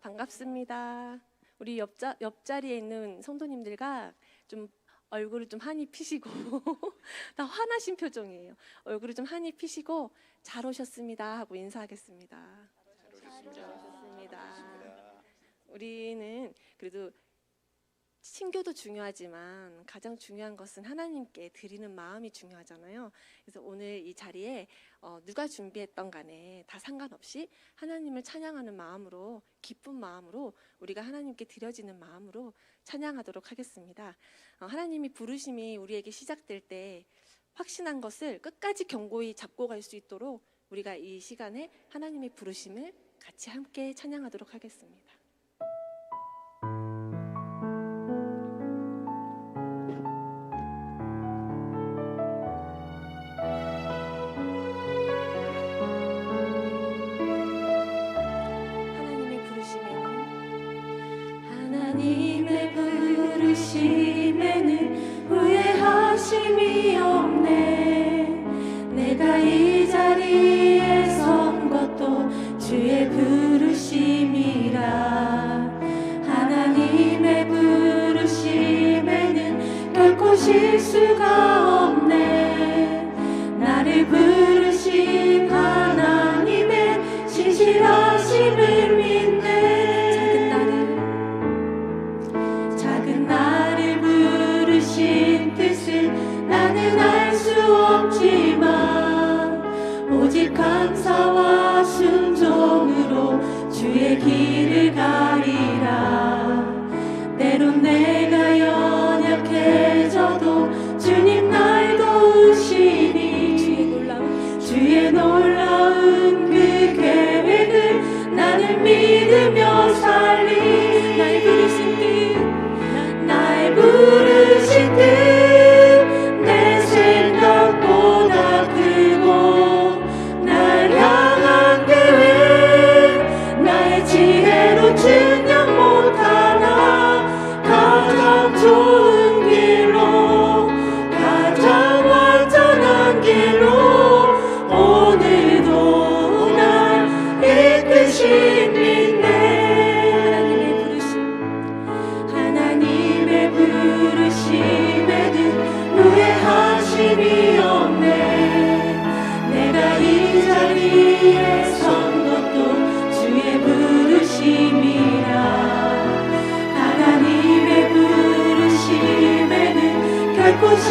반갑습니다. 우리 옆자, 옆자리에 있는 성도님들과 좀 얼굴을 좀 한이 피시고 다 화나신 표정이에요. 얼굴을 좀 한이 피시고 잘 오셨습니다 하고 인사하겠습니다. 잘 오셨습니다. 우리는 그래도 신교도 중요하지만 가장 중요한 것은 하나님께 드리는 마음이 중요하잖아요. 그래서 오늘 이 자리에 어, 누가 준비했던 간에 다 상관없이 하나님을 찬양하는 마음으로 기쁜 마음으로 우리가 하나님께 드려지는 마음으로 찬양하도록 하겠습니다. 어, 하나님이 부르심이 우리에게 시작될 때 확신한 것을 끝까지 견고히 잡고 갈 수 있도록 우리가 이 시간에 하나님의 부르심을 같이 함께 찬양하도록 하겠습니다. 심에는 후회하심이 없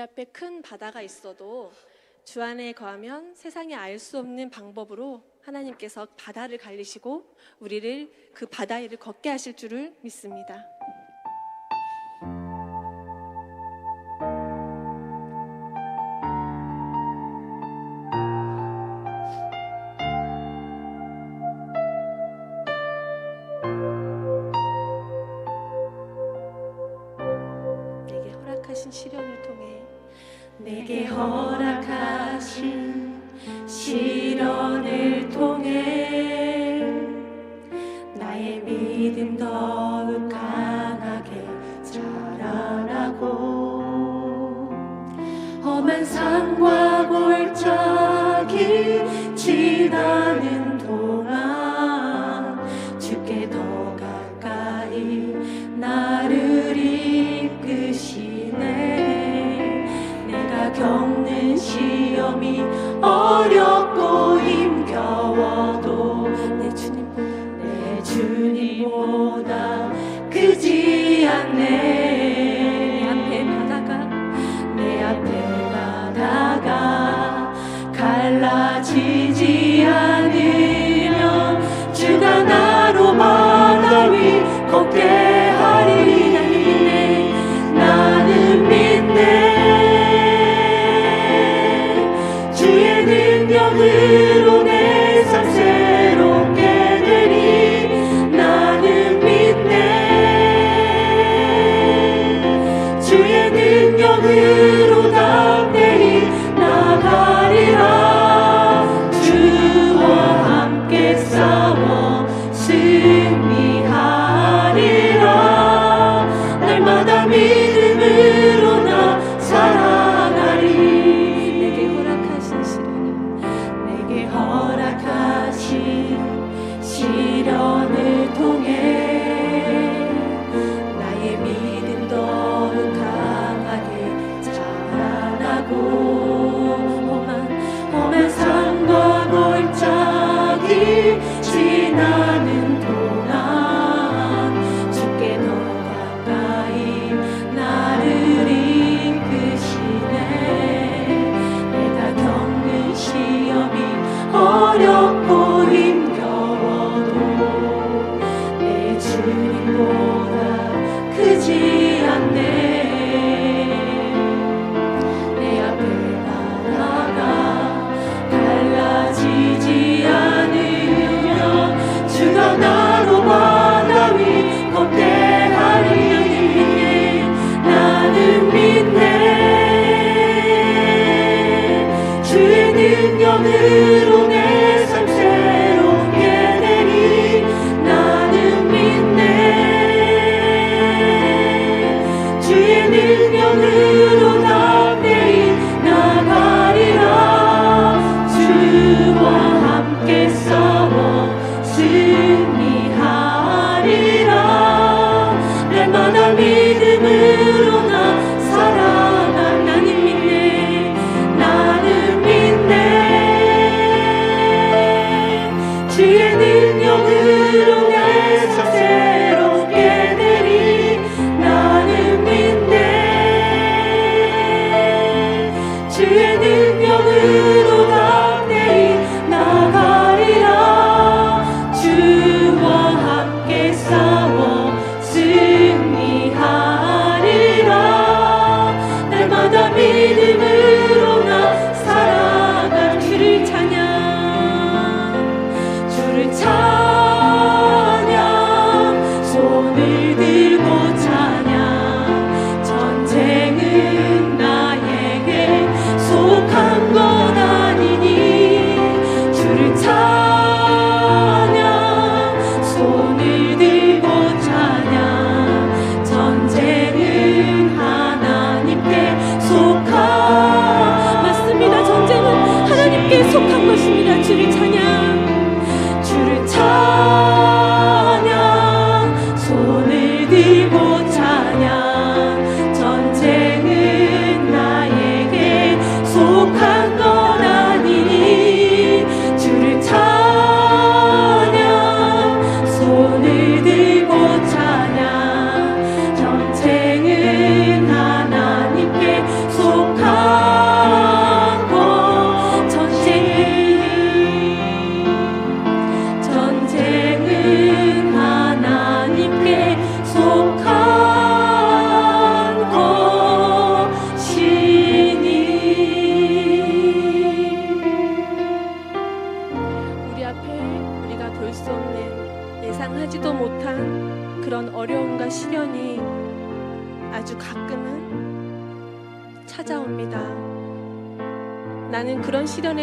앞에 큰 바다가 있어도 주 안에 거하면 세상에 알 수 없는 방법으로 하나님께서 바다를 갈리시고 우리를 그 바다 위를 걷게 하실 줄을 믿습니다. 내게 허락하신 시련을 통해 내게 허락하신 시련을 통해 나의 믿음 더욱 강하게 자라나고 험한 산과 골짜기 지나는 동안 주께 더 가까이 나를 이끄시 어려움이 어렵고 힘겨워도 내 주님 내 주님보다 크지 않네. 내 앞에 바다가 내 앞에 바다가 갈라지지 않으며 주가 나로 바다 위 걷게 little contigo.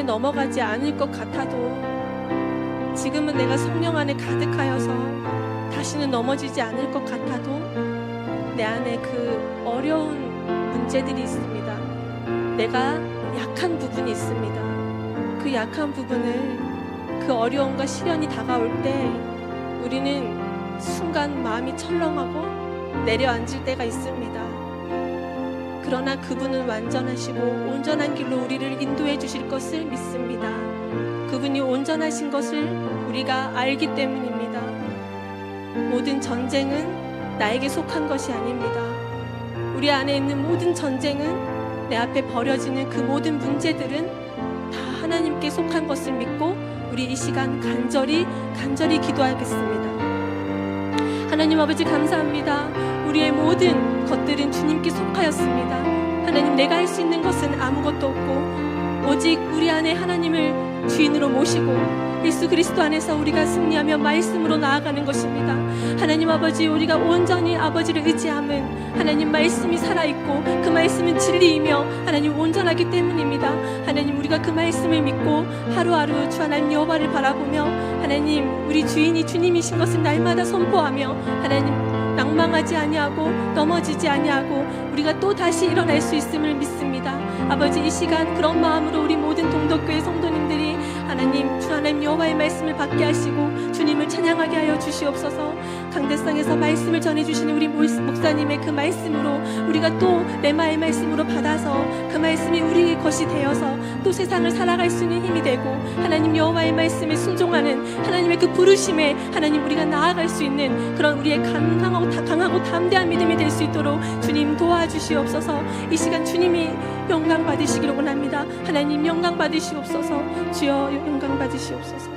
넘어가지 않을 것 같아도 지금은 내가 성령 안에 가득하여서 다시는 넘어지지 않을 것 같아도 내 안에 그 어려운 문제들이 있습니다. 내가 약한 부분이 있습니다. 그 약한 부분을 그 어려움과 시련이 다가올 때 우리는 순간 마음이 철렁하고 내려앉을 때가 있습니다. 그러나 그분은 완전하시고 온전한 길로 우리를 인도해 주실 것을 믿습니다. 그분이 온전하신 것을 우리가 알기 때문입니다. 모든 전쟁은 나에게 속한 것이 아닙니다. 우리 안에 있는 모든 전쟁은 내 앞에 벌어지는 그 모든 문제들은 다 하나님께 속한 것을 믿고 우리 이 시간 간절히 간절히 기도하겠습니다. 하나님 아버지 감사합니다. 우리의 모든 것들은 주님께 속하였습니다. 하나님 내가 할 수 있는 것은 아무것도 없고 오직 우리 안에 하나님을 주인으로 모시고 예수 그리스도 안에서 우리가 승리하며 말씀으로 나아가는 것입니다. 하나님 아버지 우리가 온전히 아버지를 의지함은 하나님 말씀이 살아있고 그 말씀은 진리이며 하나님 온전하기 때문입니다. 하나님 우리가 그 말씀을 믿고 하루하루 주 하나님 여호와를 바라보며 하나님 우리 주인이 주님이신 것을 날마다 선포하며 하나님 낭망하지 아니하고 넘어지지 아니하고 우리가 또 다시 일어날 수 있음을 믿습니다. 아버지 이 시간 그런 마음으로 우리 모든 동덕교회 성도님들이 하나님 주 하나님 여호와의 말씀을 받게 하시고 주님을 찬양하게 하여 주시옵소서. 강대상에서 말씀을 전해 주시는 우리 모- 목사님의 그 말씀으로 우리가 또 레마의 말씀으로 받아서 그 말씀이 우리의 것이 되어서 또 세상을 살아갈 수 있는 힘이 되고 하나님 여호와의 말씀에 순종하는 하나님의 그 부르심에 하나님 우리가 나아갈 수 있는 그런 우리의 강하고 다- 강하고 담대한 믿음이 될 수 있도록 주님 도와주시옵소서. 이 시간 주님이 영광 받으시기를 원합니다. 하나님 영광 받으시옵소서. 주여 영광 받으시옵소서.